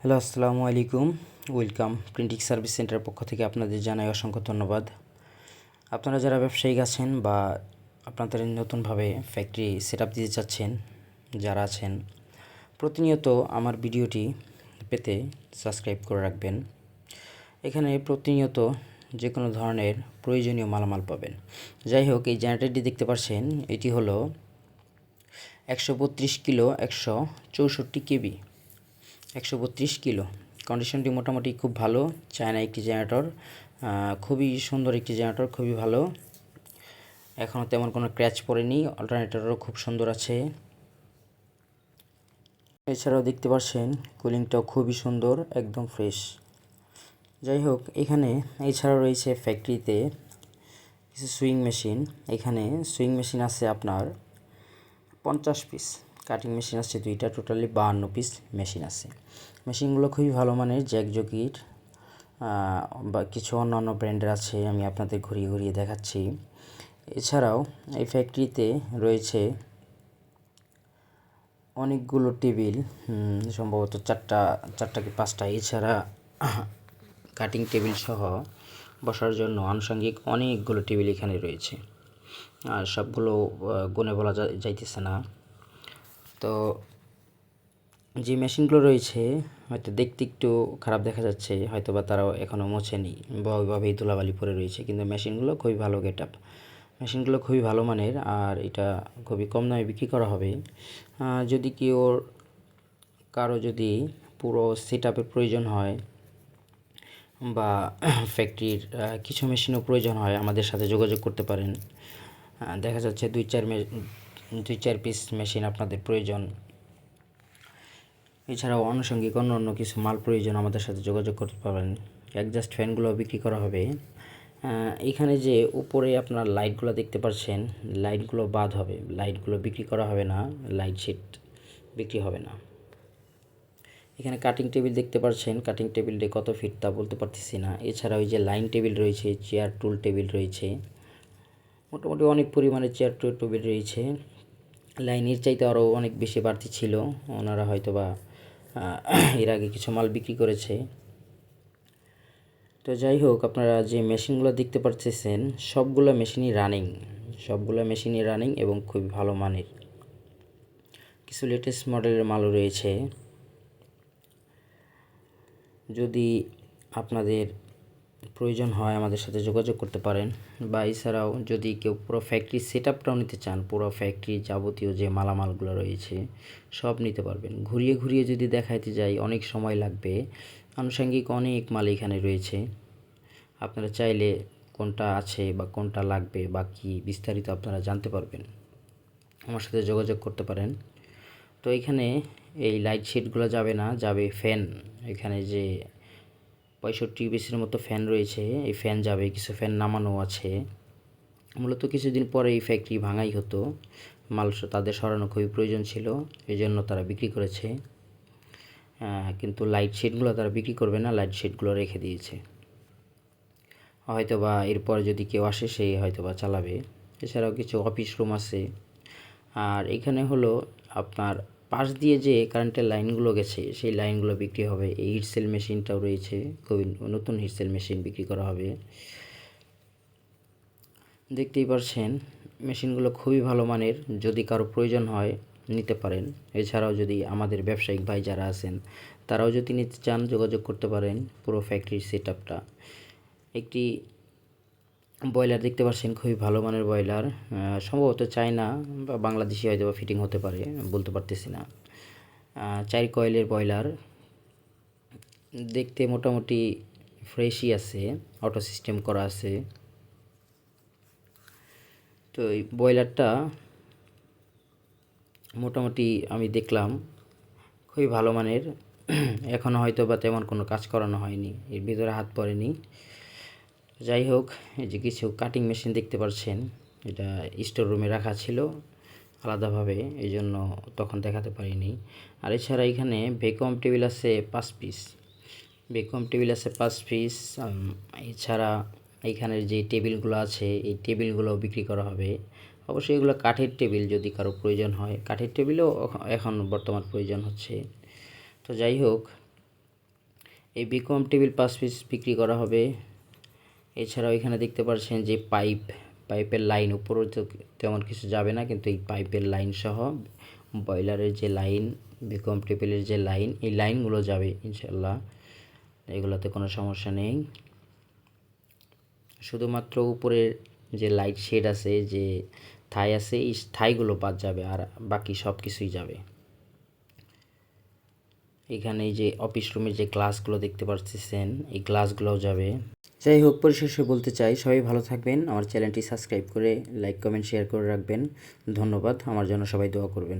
Hello, আসসালামু আলাইকুম। Welcome. Printing service সেন্টারের পক্ষ থেকে আপনাদের জানাই অসংখ্য ধন্যবাদ। আপনারা যারা ব্যবসায়িক আছেন বা আপনাদের নতুনভাবে ফ্যাক্টরি সেট আপ দিতে চাচ্ছেন, যারা আছেন, প্রতিনিয়ত আমার ভিডিওটি পেতে সাবস্ক্রাইব করে রাখবেন। এখানে প্রতিনিয়ত যে কোনো ধরনের প্রয়োজনীয় মালামাল পাবেন। যাই হোক, এই জেনারেটরটি দেখতে পাচ্ছেন, এটি হলো একশো বত্রিশ কিলো একশো চৌষট্টি কেবি। একশো বত্রিশ কিলো। কন্ডিশনটি মোটামুটি খুব ভালো। চায়না একটি জেনারেটর খুবই সুন্দর একটি জেনারেটর খুবই ভালো। এখনও তেমন কোনো ক্র্যাচ পড়েনি। অল্টারনেটরও খুব সুন্দর আছে। এছাড়াও দেখতে পাচ্ছেন কুলিংটাও খুবই সুন্দর, একদম ফ্রেশ যাই হোক, এখানে এছাড়াও রয়েছে ফ্যাক্টরিতে কিছু সুইং মেশিন এখানে সুইং মেশিন আছে আপনার পঞ্চাশ পিস কাটিং মেশিন আছে, দুইটা টোটালি বাহান্ন পিস মেশিন আছে। মেশিনগুলো খুবই ভালো মানের জ্যাক জকির বা কিছু অন্যান্য ব্র্যান্ডের আছে, আমি আপনাদের ঘুরিয়ে ঘুরিয়ে দেখাচ্ছি। এছাড়াও এই ফ্যাক্টরিতে রয়েছে অনেকগুলো টেবিল সম্ভবত চারটা চারটা কি পাঁচটা, এছাড়া কাটিং টেবিল সহ বসার জন্য আনুষঙ্গিক অনেকগুলো টেবিল এখানে রয়েছে। আর সবগুলো গুনে বলা যাইতেছে না। তো যে মেশিনগুলো রয়েছে, হয়তো দেখতে একটু খারাপ দেখা যাচ্ছে হয়তো বা তারাও এখনও মোছেনি বা ওইভাবেই ধুলাবালি পরে রয়েছে, কিন্তু মেশিনগুলো খুবই ভালো গেট আপ মেশিনগুলো খুবই ভালো মানের, আর এটা খুবই কম দামে বিক্রি করা হবে। যদি কেউ কারও যদি পুরো সেট আপের প্রয়োজন হয়, বা ফ্যাক্টরির কিছু মেশিনও প্রয়োজন হয়, আমাদের সাথে যোগাযোগ করতে পারেন। দেখা যাচ্ছে দুই চার দুই চার পিস মেশিন আপনাদের প্রয়োজন। এছাড়াও আনুষঙ্গিক অন্য অন্য কিছু মাল প্রয়োজন আমাদের সাথে যোগাযোগ করতে পারবেন। অ্যাডজাস্ট ফ্যানগুলো বিক্রি করা হবে। এখানে যে উপরে আপনার লাইটগুলো দেখতে পাচ্ছেন লাইটগুলো বাদ হবে। লাইটগুলো বিক্রি করা হবে না লাইট শিট বিক্রি হবে না। এখানে কাটিং টেবিল দেখতে পাচ্ছেন কাটিং টেবিলটি কত ফিট তা বলতে পারতেছি না। এছাড়া ওই যে লাইন টেবিল রয়েছে চেয়ার টুল টেবিল রয়েছে। মোটামুটি অনেক পরিমাণে চেয়ার টুল টেবিল রয়েছে। লাইনের চাইতে আরও অনেক বেশি বাড়তি ছিল। ওনারা হয়তো বা এর আগে কিছু মাল বিক্রি করেছে। তো যাই হোক, আপনারা যে মেশিনগুলো দেখতে পাচ্ছেন সবগুলো মেশিনই রানিং সবগুলো মেশিনই রানিং এবং খুবই ভালো মানের। কিছু লেটেস্ট মডেলের মালও রয়েছে। যদি আপনাদের প্রয়োজন হয় আমাদের সাথে যোগাযোগ করতে পারেন বা এছাড়াও যদি কেউ পুরো ফ্যাক্টরি সেট আপটাও নিতে চান, পুরো ফ্যাক্টরি যাবতীয় যে মালামালগুলো রয়েছে, সব নিতে পারবেন। ঘুরিয়ে ঘুরিয়ে যদি দেখাইতে যাই, অনেক সময় লাগবে। আনুষঙ্গিক অনেক মাল এখানে রয়েছে। আপনারা চাইলে কোনটা আছে বা কোনটা লাগবে বা কী বিস্তারিত আপনারা জানতে পারবেন। আমার সাথে যোগাযোগ করতে পারেন। তো এখানে এই লাইট শিটগুলো যাবে না, যাবে ফ্যান এখানে যে পঁয়ষট্টি বিসির মতো ফ্যান রয়েছে, এই ফ্যান যাবে, কিছু ফ্যান নামানো আছে। মূলত কিছুদিন পরে এই ফ্যাক্টরি ভাঙাই হতো, মাল তাদের সরানো খুবই প্রয়োজন ছিল, এই জন্য তারা বিক্রি করেছে। কিন্তু লাইট শেডগুলো তারা বিক্রি করবে না লাইট শেডগুলো রেখে দিয়েছে। হয়তো বা এরপর যদি কেউ আসে সেই হয়তো বা চালাবে। এছাড়াও কিছু অফিস রুম আছে। আর এখানে হলো আপনার পাশ দিয়ে যে কারেন্টের লাইনগুলো গেছে, সেই লাইনগুলো বিক্রি হবে। এই হিটসেল মেশিনটাও রয়েছে। খুবই নতুন হিটসেল মেশিন বিক্রি করা হবে। দেখতেই পারছেন মেশিনগুলো খুবই ভালো মানের। যদি কারও প্রয়োজন হয়, নিতে পারেন। এছাড়াও যদি আমাদের ব্যবসায়িক ভাই যারা আছেন, তারাও যদি নিতে চান, যোগাযোগ করতে পারেন পুরো ফ্যাক্টরির সেট একটি ব্রয়লার দেখতে পাচ্ছেন, খুবই ভালো মানের ব্রয়লার। সম্ভবত চায়না বা বাংলাদেশি হয়তো বা ফিটিং হতে পারে, বলতে পারতেছি না। চার কয়েলের ব্রয়লার দেখতে মোটামুটি ফ্রেশই আছে অটো সিস্টেম করা আছে। তো এই ব্রয়লারটা মোটামুটি আমি দেখলাম, খুবই ভালো মানের। এখনও হয়তো বা তেমন কোনো কাজ করানো হয়নি, এর ভিতরে হাত পড়েনি। যাই হোক, এই যে কিছু কাটিং মেশিন দেখতে পাচ্ছেন এটা স্টোর রুমে রাখা ছিল আলাদাভাবে, এই জন্য তখন দেখাতে পারিনি। আর এছাড়া এখানে ভেকম টেবিল আছে পাঁচ পিস ভেকম টেবিল আছে পাঁচ পিস এছাড়া এইখানের যে টেবিলগুলো আছে, এই টেবিলগুলো বিক্রি করা হবে। অবশ্যই এগুলো কাঠের টেবিল যদি কারও প্রয়োজন হয়। কাঠের টেবিলও এখন বর্তমান প্রয়োজন হচ্ছে। তো যাই হোক, এই বিকম টেবিল পাঁচ পিস বিক্রি করা হবে। এছাড়াও এখানে দেখতে পাচ্ছেন যে পাইপ, পাইপের লাইন উপরেও তো তেমন কিছু যাবে না, কিন্তু এই পাইপের লাইন সহ বয়লারের যে লাইন বিকম টেবিলের যে লাইন, এই লাইনগুলো যাবে ইনশাল্লাহ এগুলোতে কোনো সমস্যা নেই। শুধুমাত্র উপরের যে লাইট শেড আছে, যে থাই আছে, এই থাইগুলো বাদ যাবে আর বাকি সব কিছুই যাবে। এখানে যে অফিস রুমের যে গ্লাসগুলো দেখতে পাচ্ছেন এই গ্লাসগুলোও যাবে। যাই হোক পরিশেষে বলতে চাই, সবাই ভালো থাকবেন। আমার চ্যানেলটি সাবস্ক্রাইব করে, লাইক, কমেন্ট, শেয়ার করে রাখবেন। ধন্যবাদ। আমার জন্য সবাই দোয়া করবেন।